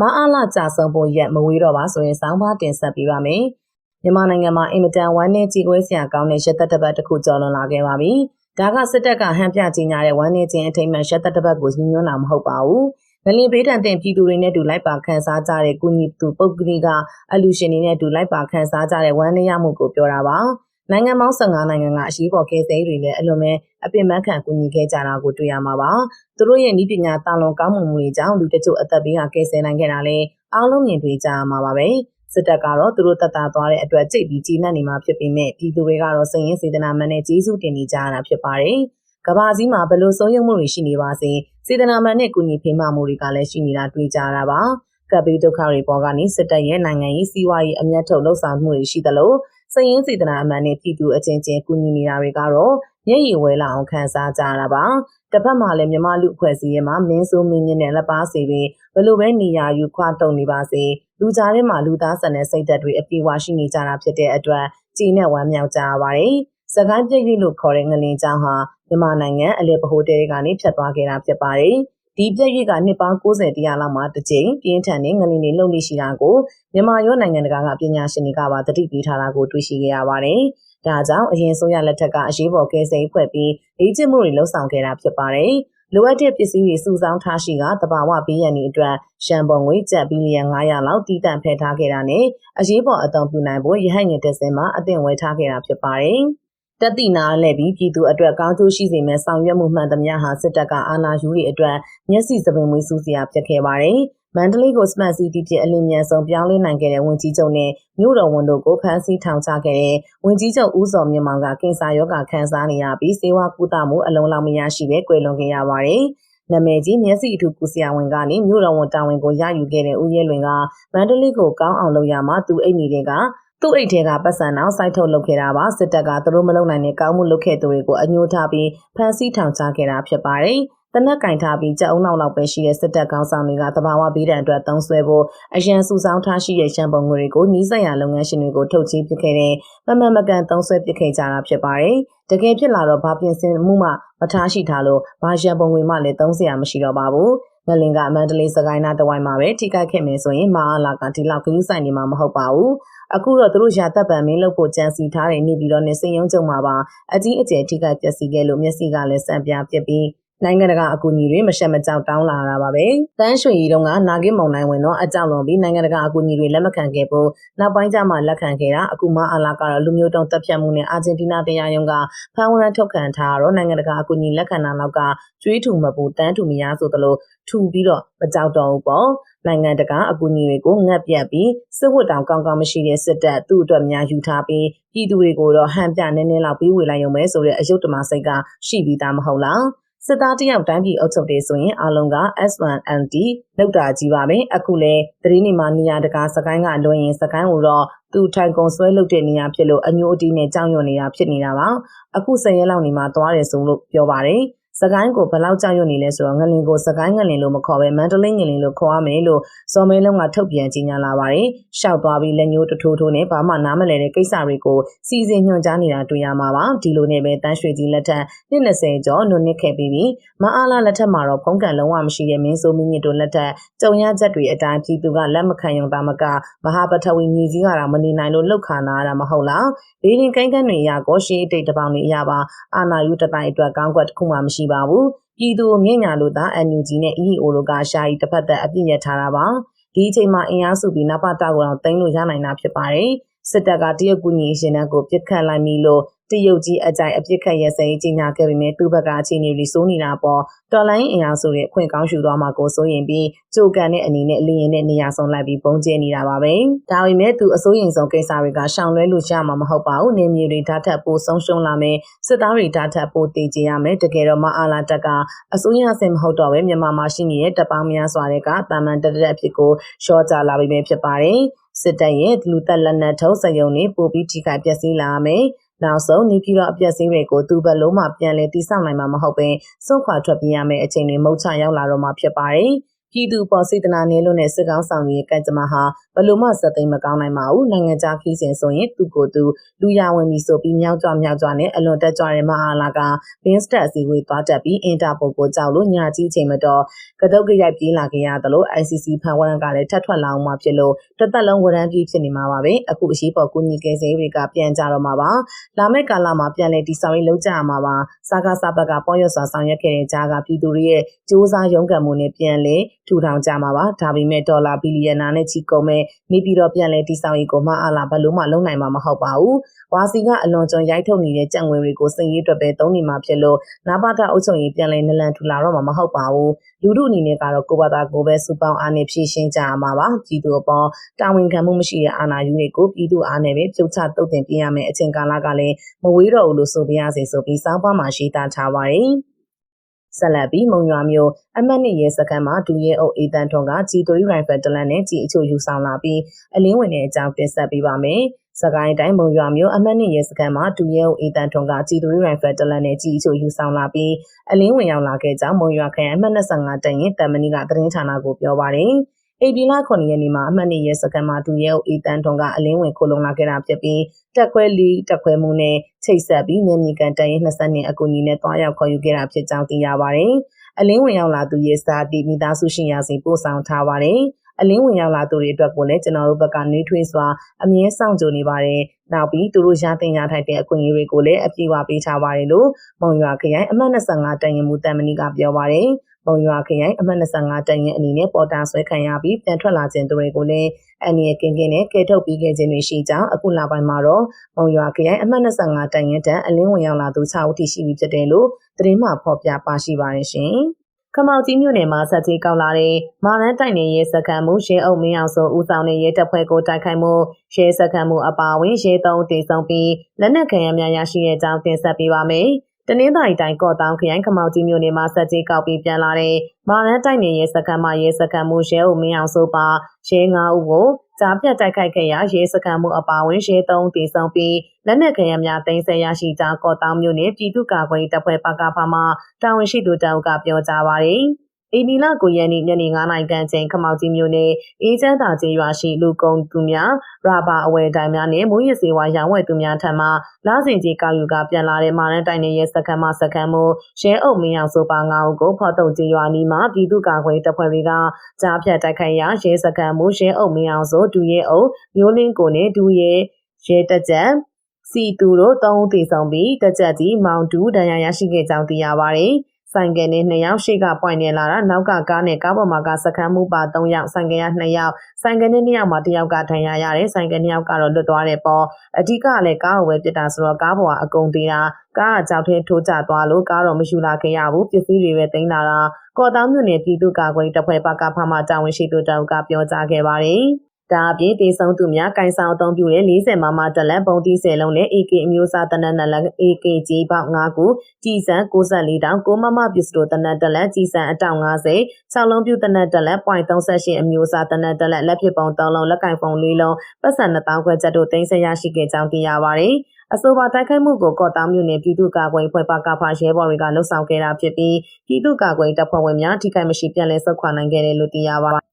မအားလာကြဆုံးဖို့ရက်မဝေးတော့ပါဆိုရင်စောင်းပါတင်ဆက်ပေးပါမယ်။မြန်မာနိုင်ငံမှာအင်မတန်ဝမ်းနည်းကြေကွဲစရာကောင်းတဲ့ရက်သက်တစ်ပတ်တစ်ခုကျော်လွန်လာခဲ့ပါပြီ။ဒါကစစ်တပ်ကဟန်ပြကြီးညာတဲ့ဝမ်းနည်းခြင်းအထိမ်းအမှန်ရက်သက်တစ်ပတ်ကိုညှိနှိုးတာမဟုတ်ပါဘူး။ငလင်ပေးတန်တဲ့ပြည်သူတွေနဲ့တူလိုက်ပါခန်းစားကြတဲ့ကုညီသူပုဂ္ဂလိကအလူရှင်တွေနဲ့တူလိုက်ပါခန်းစားကြတဲ့ဝမ်းနည်းရမှုကိုပြောတာပါ။ နိုင်ငံပေါင်း15နိုင်ငံကအရေးပေါ်ကယ်ဆယ်ရေးတွေလည်းအလွန်ပဲအပင်ပန်းခံကူညီခဲ့ကြတာကိုတွေ့ရမှာပါ။သူတို့ရဲ့ဤပညာတာလွန်ကောင်းမှုမှုတွေကြောင့်လူတချို့အသက်ဘေးကကယ်ဆယ်နိုင်ခဲ့တာလည်းအားလုံးမြင်တွေ့ကြရမှာပါပဲ။စစ်တပ်ကတော့သူတို့တတ်တာသွားတဲ့အတွက်ကြိတ်ပြီးကြီးနှံ့နေမှာဖြစ်ပေမဲ့ပြည်သူတွေကတော့စိတ်ရင်းစေတနာမှန်နဲ့ကျေးဇူးတင်နေကြရတာဖြစ်ပါတယ်။ကဘာကြီးမှာဘလို့ဆုံးယုံမှုတွေရှိနေပါစေစေတနာမှန်နဲ့ကုညီဖေးမမှုတွေကလည်းရှိနေတာတွေ့ကြရတာပါ။ကပ်ပြီးဒုက္ခတွေပေါ်ကနေစစ်တပ်ရဲ့နိုင်ငံရေးစီးပွားရေးအမျက်ထုတ်လှုပ်ဆောင်မှုတွေရှိသလို စည်ရင်းစေတနာအမှန်နဲ့ပြည်သူအချင်းချင်းကူညီနေတာတွေကတော့မျက်ရည်ဝဲလာအောင်ခံစားကြရတာပါတစ်ဖက်မှာလည်းမြမလူအဖွဲ့အစည်းရဲ့မှာမင်းဆိုးမင်းမြင့်နဲ့လက်ပါစီပင်ဘလို့ပဲနေရာယူခွာတုံနေပါစေလူကြားထဲမှာလူသားဆန်တဲ့စိတ်သက်တွေအပြေဝရှိနေကြတာဖြစ်တဲ့အတွက်ကြည်နဲ့ဝမ်းမြောက်ကြရပါတယ်စကိုင်းပြည့်ရည်လို့ခေါ်တဲ့ငလင်ကျောင်းဟာမြန်မာနိုင်ငံအလဲပဟိုတဲကနေဖြတ်သွားခဲ့တာဖြစ်ပါတယ် ဒီပြည့်ရွေ့ကနှစ်ပေါင်း90တရားလောက်မှတစ်ကြိမ်ပြင်းထန်တဲ့ငလင်တွေလှုပ်နေရှိတာကိုမြန်မာရောနိုင်ငံတကာကပညာရှင်တွေကပါသတိပေးထားတာကိုတွေ့ရှိခဲ့ရပါတယ်။ဒါကြောင့်အရင်ဆိုရလက်ထက်ကအရေးပေါ်ကယ်ဆယ်ဖွဲ့ပြီးလေ့ကျင့်မှုတွေလှုပ်ဆောင်ခဲ့တာဖြစ်ပါတယ်။လိုအပ်တဲ့ပစ္စည်းတွေစုဆောင်းထားရှိကတဘာဝဘေးရန်တွေအတွက်ရှမ်ပုံငွေကျပ်ဘီလီယံ900လောက်တည်တံ့ဖယ်ထားခဲ့တာနဲ့အရေးပေါ်အသုံးပြုနိုင်ဖို့ရဟတ်ငင်တက်စင်မှာအသင့်ဝဲထားခဲ့တာဖြစ်ပါတယ်။ တက်တိနာလဲပြီးပြည်သူအတွက်ကောင်းကျိုးရှိစေမယ့်ဆောင်ရွက်မှုမှန်သမျှဟာစစ်တပ်ကအာဏာယူရဲ့အတွက်မျက်စိစပင်မွေးစူးစရာဖြစ်ခဲ့ပါတယ်။မန္တလေးကို Smart City ဖြစ်အလင်းမြန်ဆုံးပြောင်းလဲနိုင်ခဲ့တဲ့ဝန်ကြီးချုပ်နဲ့မြို့တော်ဝန်တို့ကိုဖမ်းဆီးထောင်ချခဲ့တဲ့ဝန်ကြီးချုပ်ဦးစောမြင့်မောင်ကကင်ဆာရောဂါခံစားနေရပြီးစေဝါကုသမှုအလုံးလောက်မရရှိပဲကွယ်လွန်ခဲ့ရပါတယ်။နာမည်ကြီးမျက်စိအထူးကုဆရာဝန်ကနေမြို့တော်ဝန်တာဝန်ကိုရယူခဲ့တဲ့ဦးရဲလွင်ကမန္တလေးကိုကောင်းအောင်လုပ်ရမှာသူအိတ်နေတဲ့က သူ့အိတ်ထဲကပတ်စံအောင်စိုက်ထုတ်လုပ်ခဲ့တာပါစစ်တပ်ကသူတို့မလုံနိုင်တဲ့ကောင်းမှုလုပ်ခဲ့သူတွေကိုအညှိုးထားပြီးဖမ်းဆီးထောင်ချခဲ့တာဖြစ်ပါတယ်တနက်ကင်ထားပြီးကြောက်အောင်လောက်ပဲရှိတဲ့စစ်တပ်ကောင်းဆောင်တွေကတဘာဝဘေးဒဏ်အတွက်သုံးဆွဲဖို့အရန်စုဆောင်းထားရှိတဲ့ရှမ်းပုံငွေတွေကိုနှီးစက်ရလုပ်ငန်းရှင်တွေကိုထုတ်ချေးပစ်ခဲ့တဲ့မမမကန်သုံးဆွဲပစ်ခဲ့ကြတာဖြစ်ပါတယ်။တကယ်ဖြစ်လာတော့ဘာပြင်ဆင်မှုမှမထားရှိထားလို့ဘာရှမ်းပုံငွေမှလည်းသုံးစရာမရှိတော့ပါဘူး။ငလင်ကမန္တလေးစကိုင်းနာတဝိုင်းမှာပဲထိခိုက်ခဲ့မယ်ဆိုရင်မအားလာကဒီလောက်ဂရုစိုက်နေမှာမဟုတ်ပါဘူး အခုတော့သူတို့ရာတပ်ပံမင်းလုပ်ဖို့ကြံစီထားတဲ့နေပြီးတော့နေစင်ယုံကြုံမှာပါအကြီးအကျယ်ထိခိုက်ပျက်စီးခဲ့လို့မျက်စိကလည်းစံပြပြပြီး နိုင်ငံတကာအကူအညီတွေမရှက်မကြောက်တောင်းလာတာပါပဲ။တန်းရွှေရီတုန်းကနာဂစ်မုံနိုင်ဝင်တော့အကြောက်လွန်ပြီးနိုင်ငံတကာအကူအညီတွေလက်မခံခဲ့ဖို့နောက်ပိုင်းကျမှလက်ခံခဲ့တာအခုမှအလာကတော့လူမျိုးတုံးတပ်ဖြတ်မှုနဲ့အာဂျင်တီးနားတရားရုံးကဖမ်းဝရမ်းထုတ်ခံထားတော့နိုင်ငံတကာအကူအညီလက်ခံတာနောက်ကကျွေးထူမပူတန်းထူမရဆိုသလိုထူပြီးတော့မကြောက်တော့ဘူးပေါ့။နိုင်ငံတကာအကူအညီတွေကိုငတ်ပြတ်ပြီးစစ်ဝတ်တောင်ကောင်းကောင်းမရှိတဲ့စစ်တပ်သူ့အတွက်များယူထားပြီးပြည်သူတွေကိုတော့ဟန်ပြနည်းနည်းလောက်ပြီးဝေလိုက်ရုံပဲဆိုတဲ့အယုတ်တမစိတ်ကရှိပြီးသားမဟုတ်လား။ စစ်သားတယောက်တိုင်းပြည်အုပ်ချုပ်တယ်ဆိုရင်အလုံးက S1ND လောက်တာကြီးပါပဲအခုလဲသတင်းနေမှာနေရာတကာစကိုင်းကလွှဲရင်စကိုင်းကိုတော့သူထိုင်ကုန်ဆွဲလုပ်တဲ့နေရာဖြစ်လို့အညိုအတီးနဲ့ကြောင်ရွံ့နေတာဖြစ်နေတာပါအခု10ရက်လောက်နေမှာသွားတယ်ဆိုလို့ပြောပါတယ် စကိုင်းကိုဘလောက်ကြောက်ရွံ့နေလဲဆိုတော့ငလင်ကိုစကိုင်းငလင်လို့မခေါ်ပဲမန္တလေးငလင်လို့ခေါ်ရမယ်လို့စော်မဲလုံးကထုတ်ပြန်ကြေညာလာပါတယ်။ရှောက်သွားပြီးလက်ညှိုးတထိုးထိုးနဲ့ဘာမှနားမလည်တဲ့ကိစ္စတွေကိုစီစဉ်ညွှန်ကြားနေတာတွေ့ရမှာပါ။ဒီလိုနဲ့ပဲတန်းရွှေကြီးလက်ထက်20ကျော်နုနစ်ခဲ့ပြီးပြီးမအားလာလက်ထက်မှာတော့ဖုံးကန်လုံးဝမရှိတဲ့မင်းဆိုးမင်းမြင့်တို့လက်ထက်ကြုံရချက်တွေအတိုင်းပြည်သူကလက်မခံရုံသာမကမဟာပထဝီမြေကြီးကတော့မနေနိုင်လို့လောက်ခါနာတာမဟုတ်လား။ဘေးရင်ကိုင်းကန်းတွေရကောရှေးတိတ်တပောင်တွေအရပါအာနာယူတတိုင်းအတွက်ကောင်းကွက်တစ်ခုမှမရှိပါဘူးပြည်သူမြင့်ညာလို့သာ NUG နဲ့ EEO တို့ကရှာရီတစ်ဖက်သက်အပြစ်ရထားတာပါဒီအချိန်မှာအင်အားစုပြီးနပတာကိုတော့တင်လို့ရနိုင်တာဖြစ်ပါတယ်စစ်တပ်ကတရုတ်ကူညီရှင်တဲ့ကိုပြစ်ခတ်လိုက်ပြီလို့ တရုတ်ကြီးအကြိုက်အပြစ်ခတ်ရစဲကြီးညာခဲ့ပေမဲ့သူ့ဘက်ကအခြေအနေတွေစိုးနေတာပေါ့တော်လိုင်းအင်အားစုရဲ့အခွင့်ကောင်းယူသွားမှာကိုစိုးရင်ပြီးကြိုကန်တဲ့အနေနဲ့လျင်နဲ့နေရာဆုံးလိုက်ပြီးပုံကျဲနေတာပါပဲဒါပေမဲ့သူအစိုးရင်ဆုံးကိစ္စတွေကရှောင်လွဲလို့ရမှာမဟုတ်ပါဘူးနေမြေတွေဓာတ်ထက်ပိုဆုံးရှုံးလာမယ်စစ်သားတွေဓာတ်ထက်ပိုတည်ကြရမယ်တကယ်တော့မအားလာတက်ကအစိုးရဆင်မဟုတ်တော့ပဲမြန်မာမှာရှိနေတဲ့တပ်ပေါင်းများစွာတဲ့ကတာမန်တက်တက်အဖြစ်ကိုရှော့ကြလာပြီပဲဖြစ်ပါတယ်စစ်တပ်ရဲ့လူသက်လက်နက်ထုံးစံရုံတွေပိုပြီးထိခိုက်ပျက်စီးလာမယ် နောက်ဆုံးနေပြည်တော်အပြက်စင်းတွေကိုသူ့ဘက်လုံးမှပြန်လည်တိစောက်နိုင်မှာမဟုတ်ဘဲစွန့်ခွာထွက်ပြေးရမယ့်အချိန်တွေမုတ်ချရောက်လာတော့မှဖြစ်ပါတယ် ပြည်သူပေါ်စေတနာနယ်လို့နဲ့စစ်ကောင်းဆောင်ရဲ့ကံကြမ္မာဟာဘလို့မှစက်သိမ်းမကောင်းနိုင်ပါဘူးနိုင်ငံခြားခီးစဉ်ဆိုရင်သူကိုယ်သူလူရဝင်ပြီဆိုပြီးမြောက်ကြွမြောက်ကြွနဲ့အလွန်တက်ကြွတဲ့မဟာလာကဘင်းစတက်အစည်းအဝေးသွားတက်ပြီးအင်တာပိုကိုကြောက်လို့ညာကြီးချိန်မတော်ကတုတ်ကရိုက်ပြေးလာခဲ့ရသလို ICC ဖန်ဝရန်ကလည်းထပ်ထွက်လာအောင်မှဖြစ်လို့တစ်သက်လုံးဝရမ်းပြီးဖြစ်နေမှာပါပဲအခုအရှိပေါ်ကုညီကယ်ဆယ်တွေကပြန်ကြတော့မှာပါလာမယ့်ကာလမှာပြန်လည်တည်ဆောက်ရေးလုပ်ကြရမှာပါစာကားစာဘက်ကပေါ်ရွတ်စွာဆောင်ရွက်ခဲ့တဲ့ကြားကပြည်သူတွေရဲ့စ조사ရုံးကန်မှုနဲ့ပြန်လည် ထူထောင်ကြမှာပါဒါပေမဲ့ဒေါ်လာဘီလီယံနာနဲ့ချီကုန်မဲ့နေပြည်တော်ပြန်လည်တည်ဆောက်ရေးကိုမှအလားဘလို့မှလုံနိုင်မှာမဟုတ်ပါဘူးဝါစီကအလွန်ကျွံရိုက်ထုတ်နေတဲ့ကြံငွေတွေကိုစင်ရေးအတွက်ပဲသုံးနေမှာဖြစ်လို့နာဘာတာအုပ်ချုပ်ရေးပြန်လည်နလန်ထူလာတော့မှာမဟုတ်ပါဘူးလူမှုအနေနဲ့ကတော့ကိုဘာသာကိုပဲစူပေါင်းအားနဲ့ဖြည့်ရှင်းကြရမှာပါပြည်သူအပေါ်တာဝန်ခံမှုမရှိတဲ့အာဏာယူတွေကိုပြည်သူအားနဲ့ပဲပြုတ်ချတုတ်တင်ပြရမယ်အချိန်ကာလကလည်းမဝေးတော့ဘူးလို့ဆိုပြရစီဆိုပြီးစောင်းပါမှာရှိတာထားပါတယ် ဆက်လက်ပြီးမုံရွာမြို့အမတ်နှစ်ရဲစခန်းမှာဒူရဲအုပ်အေတန်ထွန်ကဂျီတိုရီရိုင်ဖယ်တလန်နဲ့ဂျီအချိုယူဆောင်လာပြီးအလင်းဝင်တဲ့အကြောင်းတင်ဆက်ပေးပါမယ်။စကိုင်းတိုင်းမုံရွာမြို့အမတ်နှစ်ရဲစခန်းမှာဒူရဲအုပ်အေတန်ထွန်ကဂျီတိုရီရိုင်ဖယ်တလန်နဲ့ဂျီအချိုယူဆောင်လာပြီးအလင်းဝင်ရောက်လာခဲ့ကြောင်းမုံရွာခရိုင်အမတ်25တန်ရင်တမန်နီကသတင်းဌာနကိုပြောပါတယ်။ အေပီလာ9ရက်နေ့မှာအမှတ်နေရဲစကန်မှာဒူရဲအီတန်ထွန်ကအလင်းဝင်ခိုလုံလာခဲ့တာဖြစ်ပြီးတက်ခွဲလီတက်ခွဲမှုနဲ့ချိတ်ဆက်ပြီးမြန်မြေကန်တန်ရင်20နှစ်အကူအညီနဲ့တွားရောက်ခေါ်ယူခဲ့တာဖြစ်ကြောင်းသိရပါတယ်။အလင်းဝင်ရောက်လာသူရဲစာတီမိသားစုရှင်ရစီပို့ဆောင်ထားပါတယ်။အလင်းဝင်ရောက်လာသူတွေအတွက်ကိုလည်းကျွန်တော်တို့ဘက်ကနှွေးထွေးစွာအမြဲစောင့်ကြိုနေပါတယ်။နောက်ပြီးသူတို့ရတင်ရထိုက်တဲ့အခွင့်အရေးတွေကိုလည်းအပြည့်အဝပေးထားပါတယ်လို့မုံရွာခရိုင်အမှတ်25တန်ရင်မူတန်မနီကပြောပါတယ်။ ပုံရွာခရိုင်အမှတ်25တန်ရင်အနေနဲ့ပေါ်တာဆွဲခံရပြီးပြန်ထွက်လာခြင်းသူတွေကိုလည်းအန်နီယကင်ကင်နဲ့ကဲထုတ်ပြီးခဲ့ခြင်းတွေရှိကြောင်းအခုလပိုင်းမှာတော့ပုံရွာခရိုင်အမှတ်25တန်ရင်တန်အလင်းဝင်ရောက်လာသူ6ဦးထိရှိပြီဖြစ်တယ်လို့သတင်းမှဖော်ပြပါရှိပါတယ်ရှင်။ခမောက်ကြီးမြို့နယ်မှာဆက်ကြီးကောက်လာတဲ့မာရန်တိုင်နေရဲစခန်းမှုရှင်းအုပ်မင်းအောင်စုံဦးဆောင်တဲ့ရဲတပ်ဖွဲ့ကိုတိုက်ခိုက်မှုရဲစခန်းမှုအပါအဝင်ရဲသုံးတေဆုံးပြီးလက်နက်ခံရများရရှိတဲ့ကြောင်းတင်ဆက်ပေးပါမယ်။ တနင်္သာရီတိုင်းကော့တောင်ခရိုင်ခမောက်ကြီးမြို့နယ်မှာဆက်ကြီးကောက်ပြီးပြန်လာတဲ့မာရန်တိုက်နယ်ရဲစခန်းမှာရဲစခန်းမှုရဲအုပ်မင်းအောင်စိုးပါရဲ၅ဦးကိုကြားပြတ်တိုက်ခိုက်ခဲ့ရာရဲစခန်းမှုအပါဝင်ရဲ၃တည်ဆုံပြီးလက်နက်ခဲယမ်းများတင်ဆက်ရရှိကြောင်းကော့တောင်မြို့နယ်ပြည်သူ့ကာကွယ်တပ်ဖွဲ့ပကဖမှတာဝန်ရှိသူတအုပ်ကပြောကြားပါရယ်။ အေဒီလာကိုရန်နီညနေ9နိုင်ကန်ချိန်ခမောက်ကြီးမြို့နယ်အေးချမ်းသာကျေးရွာရှိလူကုန်သူများရာဘာအဝယ်တိုင်းများနဲ့မူရစေဝါရောင်းဝယ်သူများထံမှလာစဉ်ကြီးကောက်ယူကပြန်လာတဲ့မာရန်တိုင်နယ်ရဲ့စခန်းမှစခန်းမှုရဲအုပ်မင်းအောင်ဆိုပါ9ဦးကိုဖော်တုံကျေးရွာနီးမှာပြည်သူ့ကာကွယ်တပ်ဖွဲ့တွေကကြားဖြတ်တိုက်ခိုက်ရာရဲစခန်းမှုရဲအုပ်မင်းအောင်ဆိုဒူရဲအုပ်မျိုးလင်းကိုနဲ့ဒူရဲရဲတကြံစီတူတို့၃ဦးသေဆုံးပြီးတကြက်ကြီးမောင်တူဒဏ်ရာရရှိခဲ့ကြောင်းသိရပါတယ်။ ဆိုင်ကယ်နဲ့2ယောက်ရှေ့ကပွိုင်နေလာတာနောက်ကကားနဲ့ကားပေါ်မှာကစခန်းမှုပါ3ယောက်ဆိုင်ကယ်က2ယောက်ဆိုင်ကယ်နဲ့2ယောက်မှာ1ယောက်ကထန်ရရတယ်ဆိုင်ကယ်2ယောက်ကတော့လွတ်သွားတယ်ပေါ့အဓိကလည်းကားကိုပဲပြစ်တာဆိုတော့ကားပေါ်ကအကုန်သေးတာကားကကြောက်ထဲထိုးကျသွားလို့ကားတော့မယူလာခဲ့ရဘူးပစ္စည်းတွေပဲတင်လာတာကော်တောင်းမြို့နယ်ပြည်သူ့ကာကွယ်တပ်ဖွဲ့ပကဖမှတာဝန်ရှိသူတောက်ကပြောကြားခဲ့ပါတယ် ဒါအပြင်တေဆုံးသူများကင်ဆောင်အသုံးပြုတဲ့40မမတလက်ပုံတီး10လုံးနဲ့ AK အမျိုးအစားတနက်နလက် AKG ပေါက်5ခုကြီးစံ64တောင်6မမပစ္စတိုတနက်တလက်ကြီးစံအတောင်50 6လုံးပြုတနက်တလက်0.38 အမျိုးအစားတနက်တလက်လက်ဖြစ်ပုံ3လုံးလက်ကင်ဖုန်း4လုံးပတ်စံ2000ခွဲချက်တို့တင်ဆက်ရရှိခဲ့ကြောင်းသိရပါတယ်အဆိုပါတိုက်ခိုက်မှုကိုကော့တောင်မြို့နယ်ပြည်သူ့ကာကွယ်ဖွဲ့ပကဖရဲဘော်တွေကလှုပ်ဆောင်ခဲ့တာဖြစ်ပြီးပြည်သူ့ကာကွယ်တပ်ဖွဲ့ဝင်များထိခိုက်မရှိပြန်လည်ဆုတ်ခွာနိုင်ခဲ့တယ်လို့သိရပါ